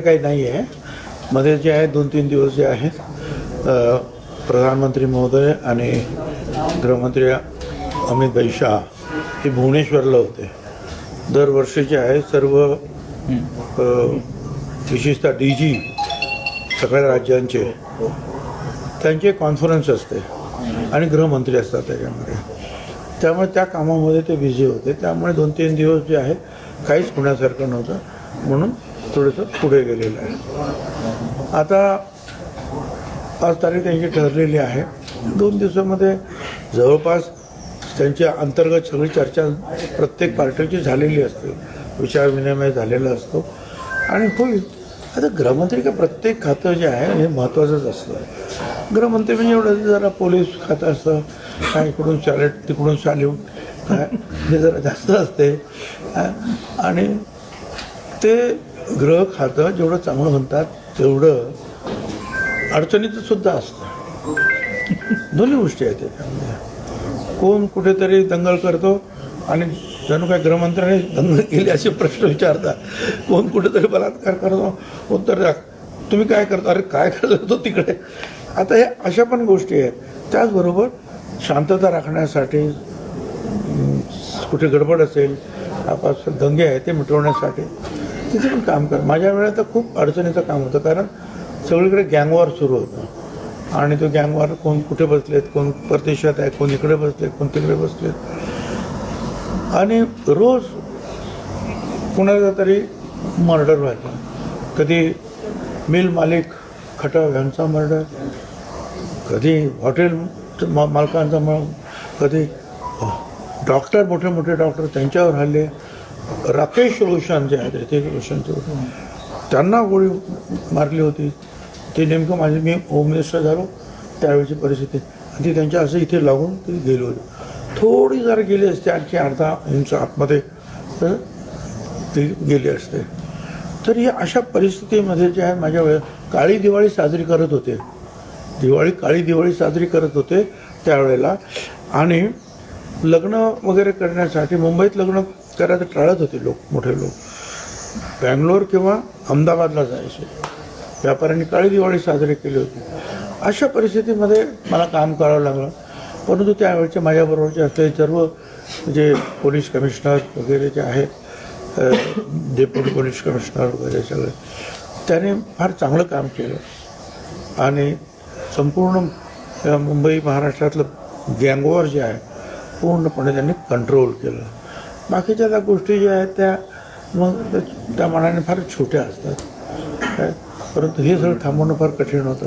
काही नाही आहे मध्ये जे आहे दोन तीन दिवस जे आहेत प्रधानमंत्री महोदय आणि गृहमंत्री अमित भाई शाह हे भुवनेश्वरला होते. दरवर्षी जे आहे सर्व विशेषतः डी जी सगळ्या राज्यांचे त्यांचे कॉन्फरन्स असते आणि गृहमंत्री असतात त्याच्यामध्ये. त्यामुळे त्या कामामध्ये ते बिझी होते. त्यामुळे दोन तीन दिवस जे आहे काहीच होण्यासारखं नव्हतं. म्हणून थोडंसं पुढे गेलेलं आहे. आता पाच तारीख त्यांची ठरलेली आहे. दोन दिवसामध्ये जवळपास त्यांच्या अंतर्गत सगळी चर्चा प्रत्येक पार्टीची झालेली असते. विचारविनिमय झालेला असतो. आणि होईल. आता गृहमंत्री का प्रत्येक खातं जे आहे हे महत्त्वाचंच असतं. गृहमंत्री म्हणजे एवढं जरा पोलीस खातं असतं. काय इकडून सॅलेट तिकडून सॅल्यूट काय? हे जरा जास्त असते. आणि ते ग्रह खातं जेवढं चांगलं म्हणतात तेवढं अडचणीचं सुद्धा असतं. दोन्ही गोष्टी आहेत त्याच्यामध्ये. कोण कुठेतरी दंगल करतो आणि जणू काय गृहमंत्र्याने दंगल केली असे प्रश्न विचारतात. कोण कुठेतरी बलात्कार करतो उत्तर द्या. तुम्ही काय करता? अरे काय करत होतो तिकडे? आता हे अशा पण गोष्टी आहेत. त्याचबरोबर शांतता राखण्यासाठी कुठे गडबड असेल आपापसात दंगे आहे ते मिटवण्यासाठी तिथे पण काम कर. माझ्या वेळेत तर खूप अडचणीचं काम होतं कारण सगळीकडे गँगवॉर सुरू होतं. आणि तो गँगवॉर कोण कुठे बसलेत कोण परदेशात आहे कोण इकडे बसलेत कोण तिकडे बसलेत. आणि रोज कुणाचा तरी मर्डर व्हायचा. कधी मिल मालिक खटाव यांचा मर्डर कधी हॉटेल मा- मालकांचा मग कधी डॉक्टर मोठे मोठे डॉक्टर त्यांच्यावर हल्ले. राकेश रोशन जे आहेत रितेश रोशनचे त्यांना गोळी मारली होती. ते नेमकं माझे मी होम मिनिस्टर झालो त्यावेळची परिस्थिती. आणि ती त्यांच्या असं इथे लागून ते गेले होते. थोडी जर गेली असते आणखी अर्धा इंच आतमध्ये तर ती गेली असते. तर या अशा परिस्थितीमध्ये जे आहे माझ्या वेळ काळी दिवाळी साजरी करत होते. दिवाळी काळी दिवाळी साजरी करत होते त्यावेळेला. आणि लग्न वगैरे करण्यासाठी मुंबईत लग्न करायचं टाळत होते लोक मोठे लोक. बँगलोर किंवा अहमदाबादला जायचे. व्यापाऱ्यांनी काळी दिवाळी साजरी केली होती. अशा परिस्थितीमध्ये मला काम करावं लागलं. परंतु त्यावेळचे माझ्याबरोबरचे असलेले सर्व जे पोलीस कमिशनर वगैरे जे आहेत डेप्युटी पोलीस कमिशनर वगैरे सगळे त्याने फार चांगलं काम केलं. आणि संपूर्ण मुंबई महाराष्ट्रातलं गँगवॉर जे आहे पूर्णपणे त्यांनी कंट्रोल केलं. बाकीच्या त्या गोष्टी ज्या आहेत त्या मग त्या- त्या मानाने फार छोट्या असतात. काय? परंतु हे सगळं थांबवणं फार कठीण होतं.